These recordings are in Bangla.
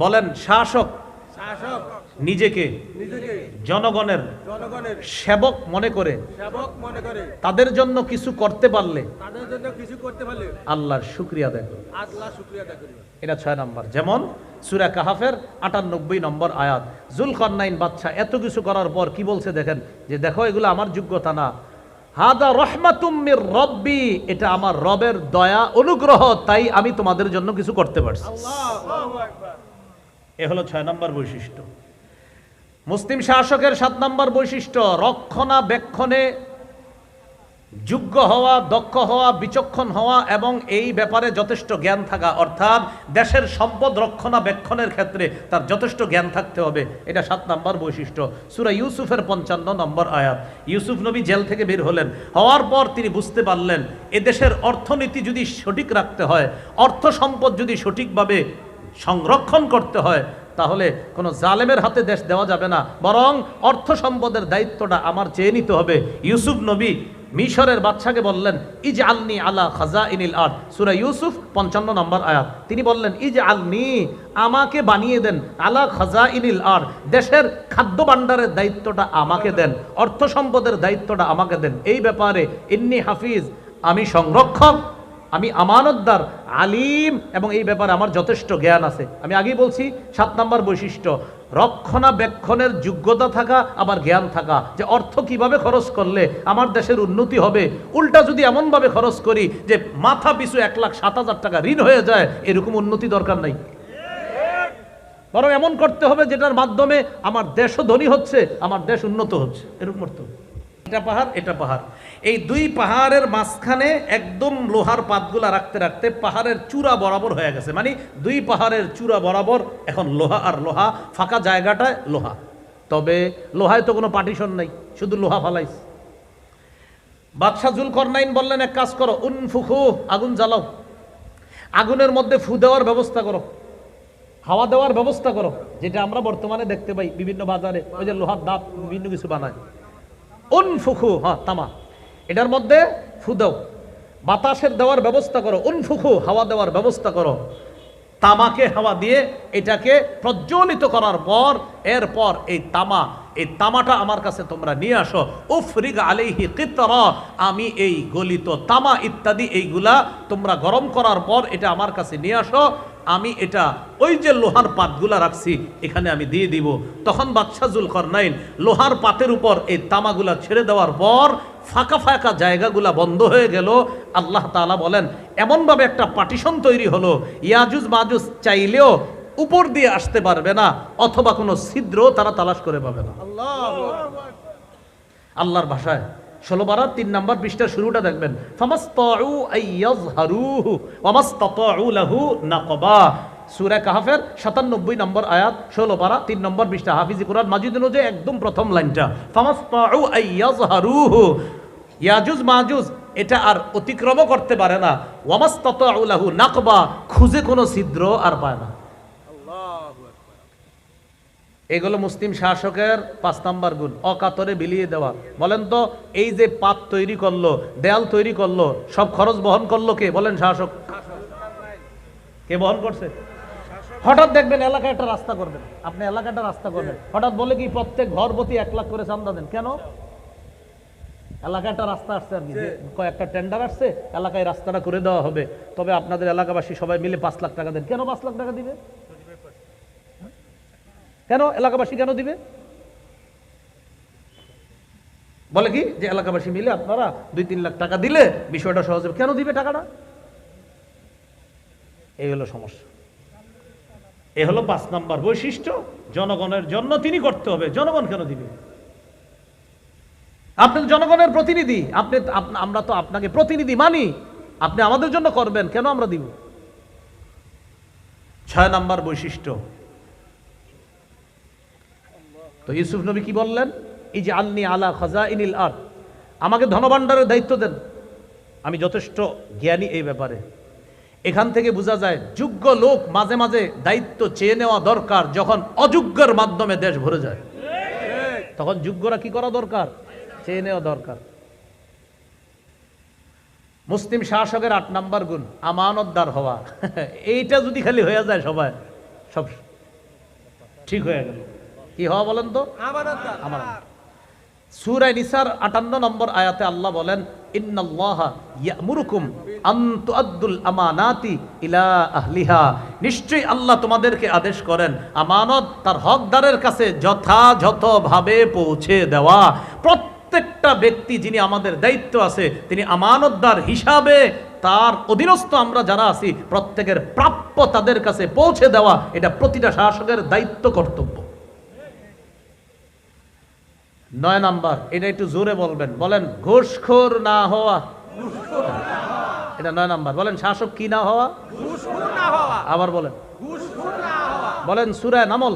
বলেন শাসক। শাসক। নিজেকে জনগণের সেবক মনে করে তাদের জন্য কিছু করতে পারলে আল্লাহর শুক্রিয়া দেখো এটা ছয় নম্বর। যেমন সুরা কাহাফের আটানব্বই নম্বর আয়াত জুলকরনাইন বাচ্চা এত কিছু করার পর কি বলছে দেখেন যে দেখো এগুলো আমার যোগ্যতা না। হাদা রহমাতুম্মির রব্বি এটা আমার রবের দয়া অনুগ্রহ তাই আমি তোমাদের জন্য কিছু করতে পারছি। এ হলো ছয় নম্বর বৈশিষ্ট্য। মুসলিম শাসকের সাত নম্বর বৈশিষ্ট্য, রক্ষণাবেক্ষণে যোগ্য হওয়া, দক্ষ হওয়া, বিচক্ষণ হওয়া এবং এই ব্যাপারে যথেষ্ট জ্ঞান থাকা। অর্থাৎ দেশের সম্পদ রক্ষণাবেক্ষণের ক্ষেত্রে তার যথেষ্ট জ্ঞান থাকতে হবে। এটা সাত নম্বর বৈশিষ্ট্য। সুরা ইউসুফের পঞ্চান্ন নম্বর আয়াত। ইউসুফ নবী জেল থেকে বের হলেন। হওয়ার পর তিনি বুঝতে পারলেন, এ দেশের অর্থনীতি যদি সঠিক রাখতে হয়, অর্থ সম্পদ যদি সঠিকভাবে সংরক্ষণ করতে হয়, তাহলে কোনো জালেমের হাতে দেশ দেওয়া যাবে না। বরং অর্থ সম্পদের দায়িত্বটা আমার চেয়ে নিতে হবে। ইউসুফ নবী মিশরের বাচ্চাকে বললেন ইজ আলনি আলা খাজা ইনিল আর্ট সুরা ইউসুফ, পঞ্চান্ন নম্বর আয়াত। তিনি বললেন ইজ আলনি আমাকে বানিয়ে দেন আলা খাজা ইনিল আর্ট দেশের খাদ্য ভাণ্ডারের দায়িত্বটা আমাকে দেন, অর্থ সম্পদের দায়িত্বটা আমাকে দেন। এই ব্যাপারে ইন্নি হাফিজ, আমি সংরক্ষক। আমি আমানতদার, আলিম, এবং এই ব্যাপারে আমার যথেষ্ট জ্ঞান আছে। আমি আগেই বলছি, সাত নম্বর বৈশিষ্ট্য, রক্ষণাবেক্ষণের যোগ্যতা থাকা, আবার জ্ঞান থাকা। যে অর্থ কীভাবে খরচ করলে আমার দেশের উন্নতি হবে, উল্টা যদি এমনভাবে খরচ করি যে মাথা পিছু এক লাখ সাত হাজার টাকা ঋণ হয়ে যায়, এরকম উন্নতি দরকার নাই। বরং এমন করতে হবে যেটার মাধ্যমে আমার দেশও ধনী হচ্ছে, আমার দেশ উন্নত হচ্ছে, এরকম করতে হবে এটা পাহাড় এটা পাহাড়। এই দুই পাহাড়ের মাঝখানে একদম লোহার পাতগুলা রাখতে রাখতে পাহাড়ের চূড়া বরাবর হয়ে গেছে। মানে দুই পাহাড়ের চূড়া বরাবর এখন লোহা আর লোহা, ফাঁকা জায়গাটায় লোহা। তবে লোহায় তো কোনো পার্টিশন নাই, শুধু লোহা ফালাইছে বাদশাহ জুলকরনাইন বললেন, এক কাজ করো, উনফুখু, আগুন জ্বালাও। আগুনের মধ্যে ফু দেওয়ার ব্যবস্থা করো। হাওয়া দেওয়ার ব্যবস্থা করো, যেটা আমরা বর্তমানে দেখতে পাই বিভিন্ন বাজারে। ওই যে লোহার দাঁত, বিভিন্ন কিছু বানায়। উনফুখু হ্যাঁ তামা। এটার মধ্যে ফু দাও। বাতাসের দেওয়ার ব্যবস্থা করো। উনফুখু, হাওয়া দেওয়ার ব্যবস্থা করো। তামাকে হাওয়া দিয়ে এটাকে প্রজ্বলিত করার পর, এরপর এই তামা, এই তামাটা আমার কাছে তোমরা নিয়ে আসো। উফরিগ আলাইহি কিতরা, আমি এই গলিত তামা ইত্যাদি এইগুলা তোমরা গরম করার পর এটা আমার কাছে নিয়ে আসো। আমি এটা ওই যে লোহার পাতগুলা রাখছি এখানে আমি দিয়ে দিব। তখন বাদশাহুল করনাইন লোহার পাতের উপর এই তামাগুলা ছেড়ে দেওয়ার পর ফাঁকা ফাঁকা জায়গাগুলা বন্ধ হয়ে গেল। আল্লাহ তাআলা বলেন এমনভাবে একটা পার্টিশন তৈরি হলো ইয়াজুজ মাজুজ চাইলেও উপর দিয়ে আসতে পারবে না অথবা কোনো ছিদ্র তারা তালাশ করে পাবে না। আল্লাহ আল্লাহর ভাষায়। ষোলো বারার তিন নম্বর পৃষ্ঠার শুরুটা দেখবেন। সূরা কাহাফের সাতানব্বই নম্বর আয়াত, ষোলো পারা তিন নম্বর পৃষ্ঠা। হাফিজি কোরআন মাজিদ অনুযায়ী একদম প্রথম লাইনটা। ইয়াজুজ মাজুজ, এটা আর অতিক্রমও করতে পারে না। ওয়ামাস্তাতাউ লাহু নাকবা, খুঁজে কোনো ছিদ্র আর পায় না। এগুলো মুসলিম শাসকের পাঁচ নাম্বার গুণ, অকাতরে বিলিয়ে দেওয়া। বলেন তো, এই যে পাত তৈরি করল, দেয়াল তৈরি করল, সব খরচ বহন করল কে? বলেন শাসক। কে বহন করছে? হঠাৎ দেখবেন এলাকায় একটা রাস্তা করবেন। আপনি এলাকাটা রাস্তা করবেন। হঠাৎ বলে কি প্রত্যেক ঘর প্রতি এক লাখ করে চান্দা দেন? কেন? এলাকায় একটা রাস্তা আসছে আর কি কয়েকটা টেন্ডার আসছে, এলাকায় রাস্তাটা করে দেওয়া হবে। তবে আপনাদের এলাকাবাসী সবাই মিলে পাঁচ লাখ টাকা দেন। কেন পাঁচ লাখ টাকা দিবে? কেন এলাকাবাসী কেন দিবে? বলে কি? যে এলাকাবাসী মিলে আপনারা দুই তিন লাখ টাকা দিলে বিষয়টা সহজ হবে। কেন দিবে টাকাটা? এই হলো সমস্যা। এ হলো পাঁচ নাম্বার বৈশিষ্ট্য। জনগণের জন্য তিনি করতে হবে। জনগণ কেন দিবে? আপনি জনগণের প্রতিনিধি। আপনি আমরা তো আপনাকে প্রতিনিধি মানি। আপনি আমাদের জন্য করবেন। কেন আমরা দিব? ছয় নাম্বার বৈশিষ্ট্য। তো ইউসুফ নবী কি বললেন? এই যে আলনি আলা খাজা ইনিল আর আমাকে ধনভাণ্ডারের দায়িত্ব দেন। আমি যথেষ্ট জ্ঞানী এই ব্যাপারে। এখান থেকে বোঝা যায়, যোগ্য লোক মাঝে মাঝে দায়িত্ব চেয়ে নেওয়া দরকার যখন অযোগ্যের মাধ্যমে দেশ ভরে যায়। তখন যোগ্যরা কি করা দরকার? চেয়ে নেওয়া দরকার। মুসলিম শাসকের আট নাম্বার গুণ, আমানতদার হওয়া। এইটা যদি খালি হয়ে যায় সবাই, সব ঠিক হয়ে গেল। কি হওয়া বলেন তো? আমার নিসার 58 নম্বর আয়াতে আল্লাহ বলেন নিশ্চয়ই আল্লাহ তোমাদেরকে আদেশ করেন আমানত তার হকদারের কাছে যথাযথভাবে পৌঁছে দেওয়া। প্রত্যেকটা ব্যক্তি যিনি আমাদের দায়িত্ব আছে তিনি আমানতদার হিসাবে তার অধীনস্থ আমরা যারা আছি প্রত্যেকের প্রাপ্য তাদের কাছে পৌঁছে দেওয়া এটা প্রতিটা শাসকের দায়িত্ব কর্তব্য। নয় নাম্বার এটা একটু জোরে বলবেন। বলেন ঘুষখোর না হওয়া। এটা নয় নাম্বার। বলেন শাসক কি না হওয়া? আবার বলেন। বলেন সুরায় নামল।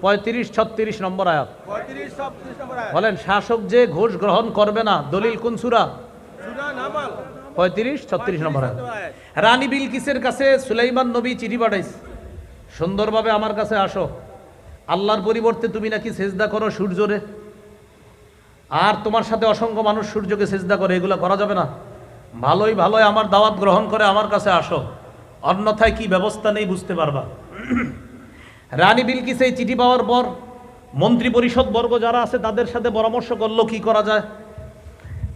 পঁয়ত্রিশ ছত্রিশ নম্বর আয়াত। বলেন শাসক যে ঘুষ গ্রহণ করবে না দলিল কোন সুরা? পঁয়ত্রিশ ছত্রিশ নম্বর আয়াত। নম্বর আয়াত। রানী বিলকিসের কাছে সুলাইমান নবী চিঠি পাঠাইছে। সুন্দরভাবে আমার কাছে আসো। আল্লাহর পরিবর্তে তুমি নাকি সেজদা করো সূর্যরে। আর তোমার সাথে অসংখ্য মানুষ সূর্যকে সেজদা করে, এগুলো করা যাবে না। ভালোই ভালোই আমার দাওয়াত গ্রহণ করে আমার কাছে আসো। অন্যথায় কি ব্যবস্থা নেই বুঝতে পারবা। রানী বিলকিস এই চিঠি পাওয়ার পর মন্ত্রী পরিষদ বর্গ যারা আছে, তাদের সাথে পরামর্শ করল, কি করা যায়।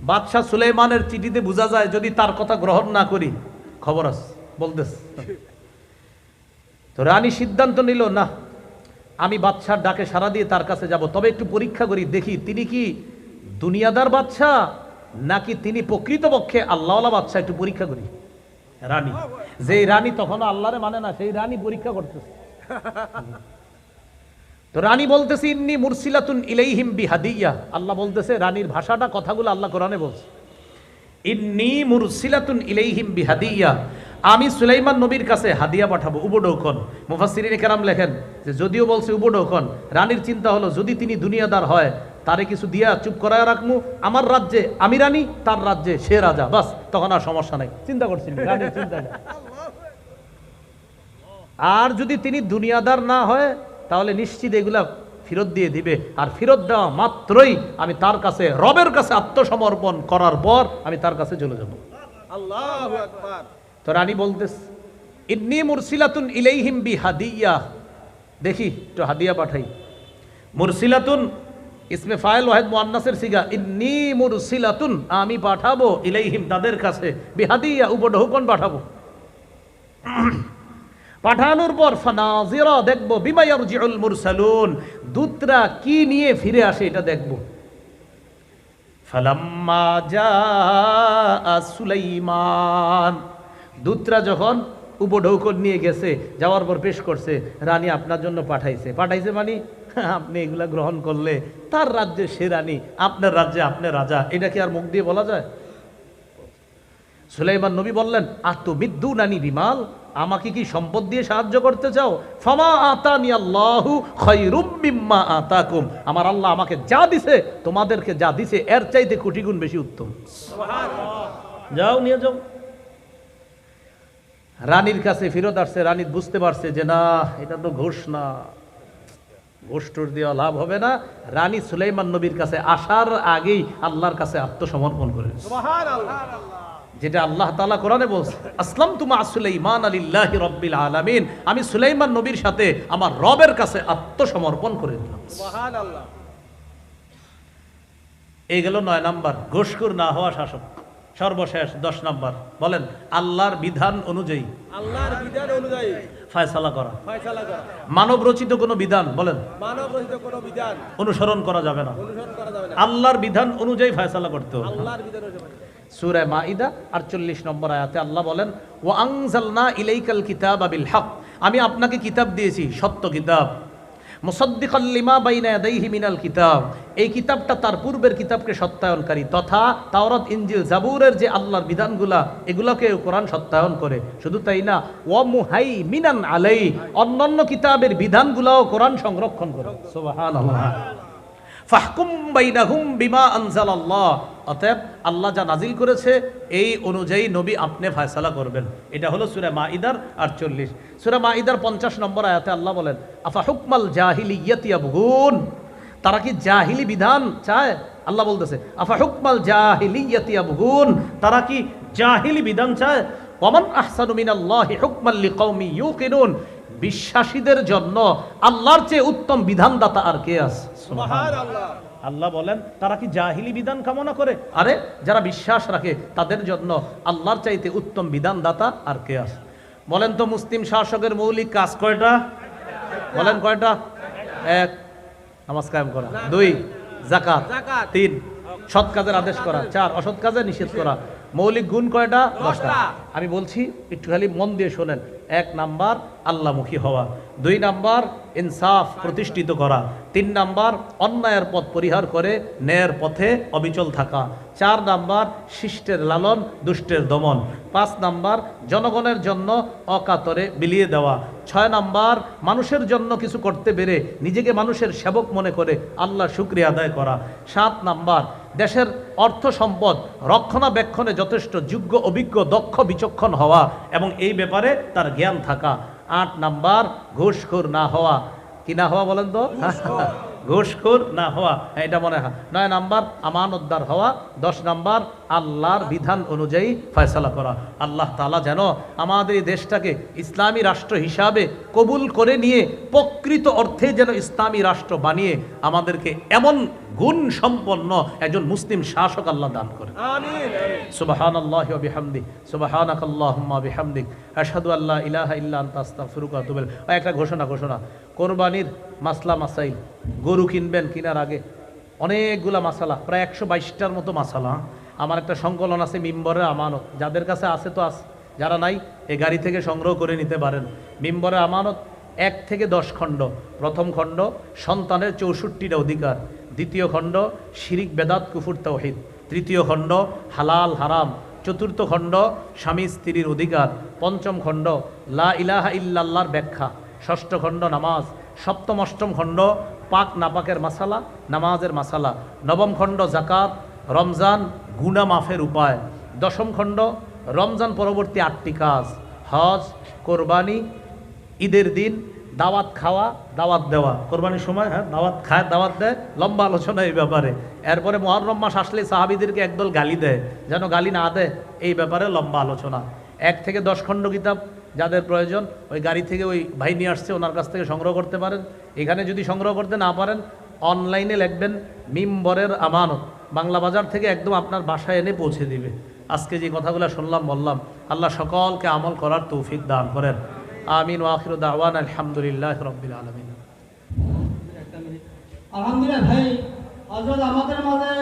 বাদশাহ সুলেইমানের চিঠিতে বোঝা যায়, যদি তার কথা গ্রহণ না করি, খবর আছে বলতেস তো রানী সিদ্ধান্ত নিল, না আমি বাচ্চার ডাকে সারা দিয়ে তার কাছে যাব। তবে একটু পরীক্ষা করি, দেখি তিনি কি দুনিয়াদার বাচ্চা নাকি তিনি প্রকৃতপক্ষে আল্লাহওয়ালা বাদশা একটু পরীক্ষা করি। রানী। যেই রানী তখন আল্লাহরে মানে না, সেই রানী পরীক্ষা করতেছে। তো রানী বলতেছে, ইন্নি মুরসিলাতুন ইলাইহিম বিহাদিয়া। আল্লাহ বলতেছে, রানীর ভাষাটা, কথাগুলো আল্লাহ কোরআনে বলছে। ইন্নি মুরসিলাতুন ইলাইহিম বিহাদিয়া। আমি সুলাইমান নবীর কাছে হাদিয়া পাঠাবো উপডৌকন মুফাসসিরিনে কেরাম লেখেন যে, যদিও বলছে উপডৌকন রানীর চিন্তা হলো যদি তিনি দুনিয়াদার হয়, তারে কিছু দিয়া চুপ করায় রাখমু, আমার রাজ্যে আমি রানী, তার রাজ্যে সে রাজা, বাস, তখন আর সমস্যা নাই। চিন্তা চিন্তা আর যদি তিনি দুনিয়াদার না হয়, তাহলে নিশ্চিত এগুলা ফেরত দিয়ে দিবে। আর ফেরত দেওয়া মাত্রই আমি তার কাছে, রবের কাছে আত্মসমর্পণ করার পর আমি তার কাছে চলে যাব। আল্লাহু আকবার। তো রানী বলতেস ইন্নি মুরসিলাতুন ইলাইহিম বি হাদিয়া দেখি, একটু হাদিয়া পাঠাই। মুরসিলাতুন, ইসমে ফাইল ওয়াহেদ মুআন্নাসের সিগা, ইন্নি মুরসিলাতুন, আমি পাঠাবো ইলাইহিম তাদের কাছে, বিহাদিয়া উপঢৌকন পাঠাবো। পাঠানোর পর, ফানাজিরা, দেখব, বিমা ইয়ারজিউল মুরসালুন। দূতরা কি নিয়ে ফিরে আসে, এটা দেখব। ফালাম্মা জাআ সুলাইমান। দূতরা যখন উপঢৌকন নিয়ে গেছে, যাওয়ার পর পেশ করছে, রানী আপনার জন্য পাঠাইছে। পাঠাইছে মানে? আপনি এগুলা গ্রহণ করলে তার রাজ্যে সে রানী, আপনার রাজ্যে আপনি রাজা। এটা কি আর মুখ দিয়ে বলা যায়? সুলাইমান নবী বললেন আত্মবিদ্যু নানি বিমাল, আমাকে কি সম্পদ দিয়ে সাহায্য করতে চাও? ফামা আতানি আল্লাহু আতাকুম। আমার আল্লাহ আমাকে যা দিছে, তোমাদেরকে যা দিছে, এর চাইতে কোটি গুণ বেশি উত্তম। যাও, নিয়ে যাও। রানীর কাছে ফেরত আসছে রানী বুঝতে পারছে যে না এটা তো ঘুষ না। ঘুষ টুস দেওয়া লাভ হবে না। রানী সুলাইমান নবীর কাছে আসার আগেই আল্লাহর কাছে আত্মসমর্পণ করে যেটা আল্লাহ তাআলা কোরআনে বলছে আসলাম তুমা সুলাইমান আলিল্লাহি রব্বিল আলামিন। আমি সুলাইমান নবীর সাথে আমার রবের কাছে আত্মসমর্পণ করে দিলাম। এই গেল নয় নাম্বার ঘোষকুর না হওয়া শাসক। সর্বশেষ দশ নম্বর। বলেন আল্লাহর বিধান অনুযায়ী। আল্লাহর বিধান অনুযায়ী। ফায়সালা করা। ফয়সালা করা। মানব রচিত কোনো বিধান বলেন। মানব রহিত কোনো বিধান। অনুসরণ করা যাবে না। অনুসরণ করা যাবে না। আল্লাহর বিধান অনুযায়ী ফায়সালা করতে হবে। আল্লাহর বিধান অনুযায়ী মাইদা আটচল্লিশ নম্বর আয়াতে আল্লাহ বলেন ও আংজালনা ইলাইকাল কিতাব আবিল হক। আমি আপনাকে কিতাব দিয়েছি সত্য কিতাব। মুসদ্দিকাল্লিমা বাইনা ইয়াদাইহি মিনাল কিতাব। এই কিতাবটা তার পূর্বের কিতাবকে সত্যায়নকারী, তথা তাওরাত, ইনজিল, জাবুরের যে আল্লাহর বিধানগুলা, এগুলোকে কোরআন সত্যায়ন করে। শুধু তাই না ও মুহাই মিনান আলাই অন্যান্য কিতাবের বিধানগুলাও কোরআন সংরক্ষণ করে। সুবহানাল্লাহ। ফাহকুম বাইনাহুম বিমা আনজালাল্লাহ। অতএব আল্লাহ যা নাজিল করেছে, এই অনুযায়ী নবী আপনি ফয়সালা করবেন। এটা হলো সূরা মাইদার 48 সূরা মাইদার 50 নম্বর আয়াতে আল্লাহ বলেন, আফা হুকমাল জাহিলিয়াতি ইয়াবগুন? তারা কি জাহিলি বিধান চায়? আল্লাহ বলতেছে, আফা হুকমাল জাহিলিয়াতি ইয়াবগুন? তারা কি জাহিলি বিধান চায়? ওমান আহসানু মিনাল্লাহি হুকমান লিকাউমি ইউকিনুন? বিশ্বাসীদের জন্য আল্লাহর চেয়ে উত্তম বিধানদাতা আর কে আছে? সুবহান আল্লাহ বলেন তারা কি জাহিলি বিধান কামনা করে? আরে যারা বিশ্বাস রাখে তাদের জন্য আল্লাহর চাইতে উত্তম বিধানদাতা আর কে আছে? বলেন তো মুসলিম শাসকের মৌলিক কাজ কয়টা? বলেন কয়টা? এক নামাজ কায়েম করা। দুই জাকাত। তিন সৎ কাজের আদেশ করা। চার অসৎ কাজে নিষেধ করা। মৌলিক গুণ কয়টা? দশটা। আমি বলছি একটু খালি মন দিয়ে শোনেন। এক নাম্বার আল্লাহমুখী হওয়া। দুই নাম্বার ইনসাফ প্রতিষ্ঠিত করা। তিন নাম্বার অন্যায়ের পথ পরিহার করে ন্যায়ের পথে অবিচল থাকা। চার নাম্বার শিষ্টের লালন দুষ্টের দমন। পাঁচ নাম্বার জনগণের জন্য অকাতরে বিলিয়ে দেওয়া। ছয় নাম্বার মানুষের জন্য কিছু করতে পেরে নিজেকে মানুষের সেবক মনে করে আল্লাহ শুক্রিয়া আদায় করা। সাত নাম্বার দেশের অর্থ সম্পদ রক্ষণাবেক্ষণে যথেষ্ট যোগ্য অভিজ্ঞ দক্ষ বিচক্ষণ হওয়া এবং এই ব্যাপারে তার জ্ঞান থাকা। আট নাম্বার ঘুষখোর না হওয়া। কি না হওয়া বলেন তো? ঘুষখোর। না হওয়া। হ্যাঁ, এটা মনে হয়। নয় নাম্বার আমান উদ্ধার হওয়া। দশ নাম্বার আল্লাহর বিধান অনুযায়ী ফয়সালা করা। আল্লাহ তালা যেন আমাদের এই দেশটাকে ইসলামী রাষ্ট্র হিসাবে কবুল করে নিয়ে প্রকৃত অর্থে যেন ইসলামী রাষ্ট্র বানিয়ে আমাদেরকে এমন গুণ সম্পন্ন একজন মুসলিম শাসক আল্লাহ দান করে সুবাহান আল্লাহ বিহামদি সুবাহানাক আল্লাহুম্মা বিহামদিক। আল্লাহ ইলাহা ইল্লা আনতা আস্তাগফিরুকা ওয়া আতুবু একটা ঘোষণা ঘোষণা। কোরবানির মাসলা মাসাইল। গরু কিনবেন কিনার আগে অনেকগুলা মাসালা প্রায় একশো বাইশটার মতো মাসালা। আমার একটা সংকলন আছে মিম্বরের আমানত। যাদের কাছে আছে তো আছে, যারা নাই এই গাড়ি থেকে সংগ্রহ করে নিতে পারেন। মিম্বরের আমানত এক থেকে দশ খণ্ড। প্রথম খণ্ড, সন্তানের চৌষট্টিটা অধিকার। দ্বিতীয় খণ্ড, শিরিক, বেদাত, কুফুর তৌহিদ তৃতীয় খণ্ড, হালাল, হারাম। চতুর্থ খণ্ড, স্বামী, স্ত্রীর অধিকার। পঞ্চম খণ্ড, লা ইলাহা ইল্লাল্লাহর ব্যাখ্যা। ষষ্ঠ খণ্ড, নামাজ। সপ্তম, অষ্টম খণ্ড, পাক, নাপাকের মাসালা, নামাজের মাসালা। নবম খণ্ড জাকাত রমজান গুনা মাফের উপায়। দশম খণ্ড, রমজান পরবর্তী আটটি কাজ। হজ, কোরবানি, ঈদের দিন, দাওয়াত খাওয়া, দাওয়াত দেওয়া। কোরবানির সময় হ্যাঁ দাওয়াত খায়, দাওয়াত দেয়। লম্বা আলোচনা এই ব্যাপারে। এরপরে মহরম মাস আসলে সাহাবিদেরকে একদল গালি দেয়। যেন গালি না দেয়, এই ব্যাপারে লম্বা আলোচনা। এক থেকে দশ খণ্ড কিতাব যাদের প্রয়োজন, ওই গাড়ি থেকে ওই ভাই নিয়ে আসছে, ওনার কাছ থেকে সংগ্রহ করতে পারেন। এখানে যদি সংগ্রহ করতে না পারেন, অনলাইনে লিখবেন, মিম্বরের আমানত। বাংলা বাজার থেকে একদম আপনার বাসায় এনে পৌঁছে দিবে। আজকে যে কথাগুলো শুনলাম, বললাম, আল্লাহ সকলকে আমল করার তৌফিক দান করেন। আমিন ওয়াখির দাওয়ান, আলহামদুলিল্লাহ রবিল আলমিন। আলহামদুলিল্লাহ ভাই আমাদের মাঝে